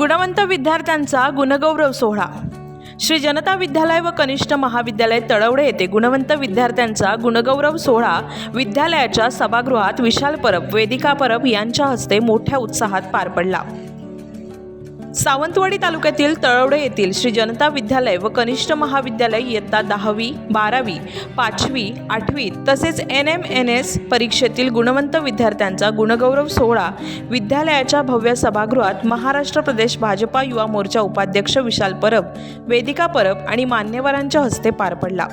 गुणवंत विद्यार्थ्यांचा गुणगौरव सोहळा. श्री जनता विद्यालय व कनिष्ठ महाविद्यालय तळवडे येथे गुणवंत विद्यार्थ्यांचा गुणगौरव सोहळा विद्यालयाच्या सभागृहात विशाल परब वेदिका परब यांच्या हस्ते मोठ्या उत्साहात पार पडला. सावंतवाडी तालुक्यातील तळवडे येथील श्री जनता विद्यालय व कनिष्ठ महाविद्यालय इयत्ता दहावी बारावी पाचवी आठवी तसेच एन एम एन एस परीक्षेतील गुणवंत विद्यार्थ्यांचा गुणगौरव सोहळा विद्यालयाच्या भव्य सभागृहात महाराष्ट्र प्रदेश भाजपा युवा मोर्चा उपाध्यक्ष विशाल परब वेदिका परब आणि मान्यवरांच्या हस्ते पार पडला.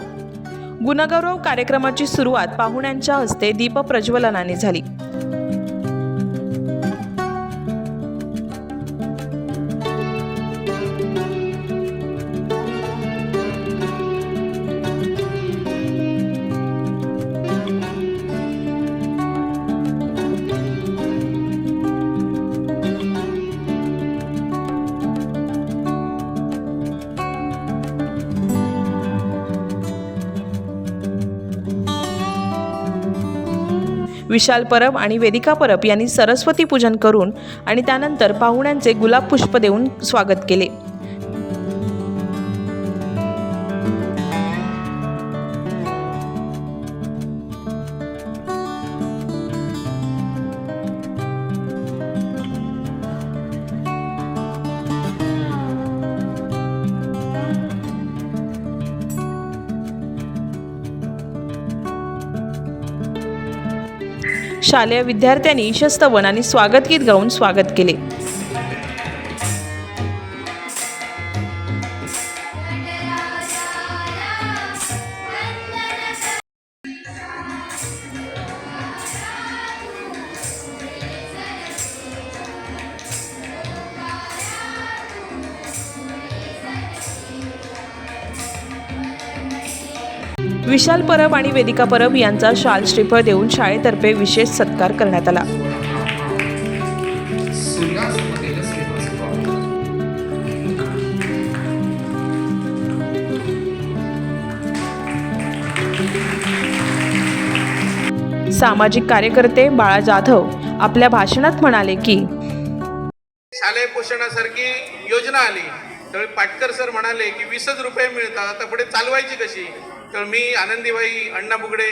गुणगौरव कार्यक्रमाची सुरुवात पाहुण्यांच्या हस्ते दीपप्रज्वलनाने झाली. विशाल परब आणि वेदिका परब यांनी सरस्वती पूजन करून आणि त्यानंतर पाहुण्यांचे गुलाब पुष्प देऊन स्वागत केले. शालेय विद्यार्थ्यांनी शस्तवन आणि स्वागत गीत गाऊन स्वागत केले. विशाल परब आणि वेदिका परब यांचा शाल श्रीफळ देऊन शाळेतर्फे विशेष सत्कार करण्यात आला. सामाजिक कार्यकर्ते बाळा जाधव आपल्या भाषणात म्हणाले की शालेय पोषणासारखी योजना आली. तर पाटकर सर म्हणाले की वीसच रुपये मिळतात. आता पुढे चालवायची कशी? तर मी आनंदीबाई अण्णा बुगडे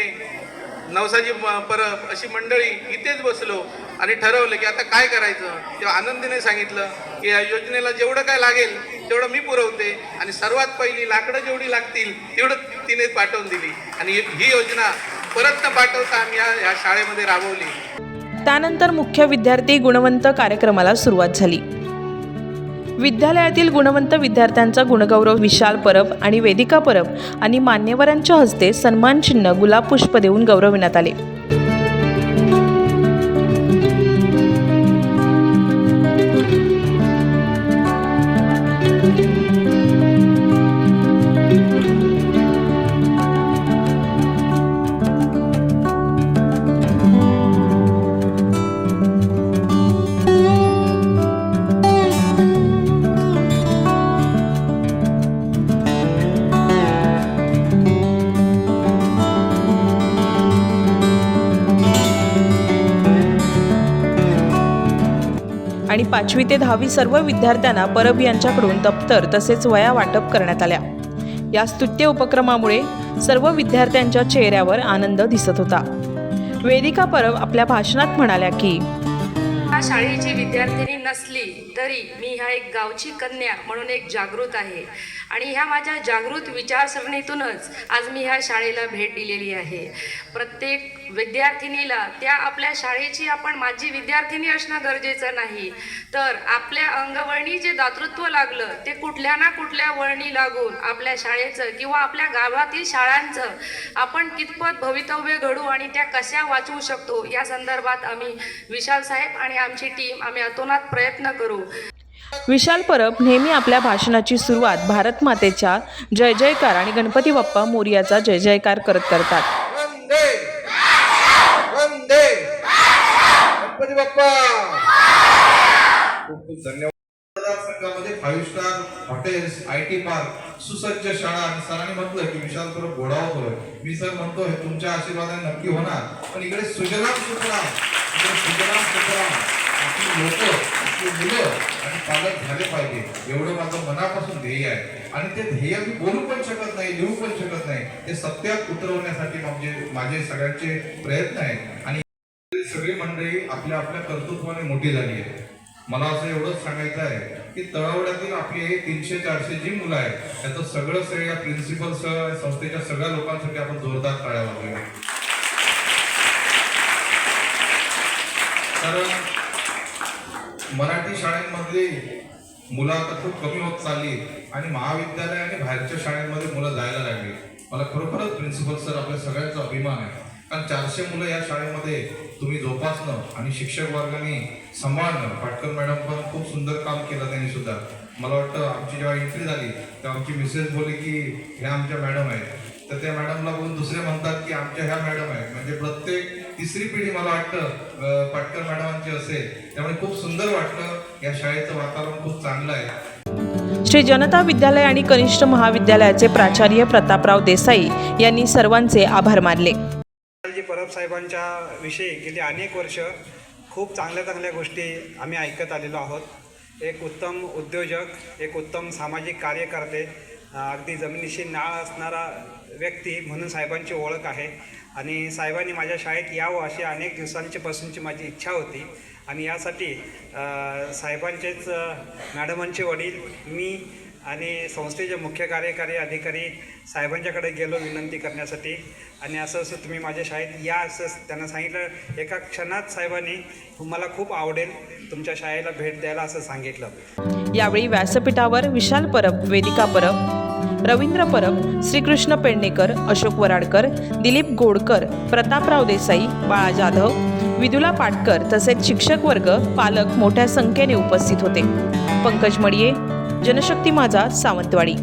नवसाजी परब अशी मंडळी इथेच बसलो आणि ठरवलं की आता काय करायचं? तेव्हा आनंदीने सांगितलं की या योजनेला जेवढं काय लागेल तेवढं मी पुरवते आणि सर्वात पहिली लाकडं जेवढी लागतील तेवढं तिने पाठवून दिली. आणि ही योजना परत न पाठवता आम्ही या या शाळेमध्ये राबवली. त्यानंतर मुख्य विद्यार्थी गुणवंत कार्यक्रमाला सुरुवात झाली. विद्यालयातील गुणवंत विद्यार्थ्यांचा गुणगौरव विशाल परब आणि वेदिका परब आणि मान्यवरांच्या हस्ते सन्मानचिन्ह गुलाब पुष्प देऊन गौरविण्यात आले. आणि पाचवी ते दहावी सर्व विद्यार्थ्यांना परब यांच्याकडून दप्तर तसेच वया वाटप करण्यात आल्या. या स्तुत्य उपक्रमामुळे सर्व विद्यार्थ्यांच्या चेहऱ्यावर आनंद दिसत होता. वेदिका परब आपल्या भाषणात म्हणाल्या की शाळेची विद्यार्थिनी नसली तरी मी ह्या एक गावची कन्या म्हणून एक जागृत आहे. आणि ह्या माझ्या जागृत विचारसरणीतूनच आज मी ह्या शाळेला भेट दिलेली आहे. प्रत्येक विद्यार्थिनीला त्या आपल्या शाळेची आपण माझी विद्यार्थिनी असणं गरजेचं नाही. तर आपल्या अंगवळणी जे दातृत्व लागलं ते कुठल्या ना कुठल्या वळणी लागून आपल्या शाळेचं किंवा आपल्या गावातील शाळांचं आपण कितपत भवितव्य घडू आणि त्या कशा वाचवू शकतो या संदर्भात आम्ही विशाल साहेब आणि आमची टीम आम्ही अतोनात प्रयत्न करू. विशाल परब नेहमी आपल्या भाषणाची सुरुवात भारत मातेच्या जय जयकार आणि गणपती बाप्पा मोर्याचा जय जयकार करत करतात. Five star hotels I T park सुसज्ज शाळा आणि सरांनी म्हटलं की विशाल परब घोडावतोय मी सर म्हणतो हे तुमच्या आशीर्वादाने नक्की होणार. पण इकडे सुजलाम सुफलाम इकडे सुजलाम सुफलाम आपली लोक आपली मुलं आणि पालक झाले पाहिजे. एवढं माझं मनापासून ध्येय आहे. आणि ते ध्येय मी बोलू पण शकत नाही लिहू पण शकत नाही. ते सत्यात उतरवण्यासाठी म्हणजे माझे सगळ्यांचे प्रयत्न आहेत. आणि सगळी मंडळी आपल्या आपल्या कर्तृत्वाने मोठी झाली आहे. मला असं एवढंच सांगायचं आहे की तळावड्यातील आपली हे तीनशे चारशे जी मुलं आहेत त्याचं सगळं श्रेय या प्रिन्सिपल सह संस्थेच्या सगळ्या लोकांसाठी आपण जोरदार टाळ्या वाजवूया. कारण मराठी शाळेंमधली मुलं आता खूप कमी होत चालली आणि महाविद्यालय आणि बाहेरच्या शाळेमध्ये मुलं जायला लागली. मला खरोखरच प्रिन्सिपल सर आपल्या सगळ्यांचा अभिमान आहे. कारण चारशे मुलं या शाळेमध्ये तुम्ही जोपासणं आणि शिक्षक वर्गाने सांभाळणं पाटकर मॅडम पण खूप सुंदर काम केलं त्यांनी सुद्धा. मला वाटतं आमची जेव्हा एंट्री झाली तेव्हा आमची मिसेस बोलली की ह्या आमच्या मॅडम आहेत. तर त्या मॅडमला बघून दुसरे म्हणतात की आमच्या ह्या मॅडम आहेत. म्हणजे प्रत्येक तिसरी पिढी मला वाटतं पाटकर मॅडमांची असेल त्यामुळे खूप सुंदर वाटलं या शाळेचं वातावरण खूप चांगलं आहे. श्री जनता विद्यालय आणि कनिष्ठ महाविद्यालयाचे प्राचार्य प्रतापराव देसाई यांनी सर्वांचे आभार मानले. जी परब साहेबांच्या विषयी गेली अनेक वर्ष खूप चांगल्या चांगल्या गोष्टी आम्ही ऐकत आलेलो आहोत. एक उत्तम उद्योजक एक उत्तम सामाजिक कार्यकर्ते अगदी जमिनीशी नाळ असणारा व्यक्ती म्हणून साहेबांची ओळख आहे. आणि साहेबांनी माझ्या शाळेत यावं अशी अनेक दिवसांची पासूनची माझी इच्छा होती. आणि यासाठी साहेबांचेच मॅडमांचे वडील मी आणि संस्थेचे मुख्य कार्यकारी अधिकारी साहेबांच्याकडे गेलो विनंती करण्यासाठी. आणि असं असं तुम्ही माझ्या शाळेत या असं त्यांना सांगितलं. एका क्षणात साहेबांनी मला खूप आवडेल तुमच्या शाळेला भेट द्यायला असं सांगितलं. यावेळी व्यासपीठावर विशाल परब वेदिका परब रवींद्र परब श्रीकृष्ण पेडणेकर अशोक वराडकर दिलीप गोडकर प्रतापराव देसाई बाळा जाधव विदुला पाटकर तसेच शिक्षक वर्ग पालक मोठ्या संख्येने उपस्थित होते. पंकज मडिये जनशक्ती माझा सावंतवाडी.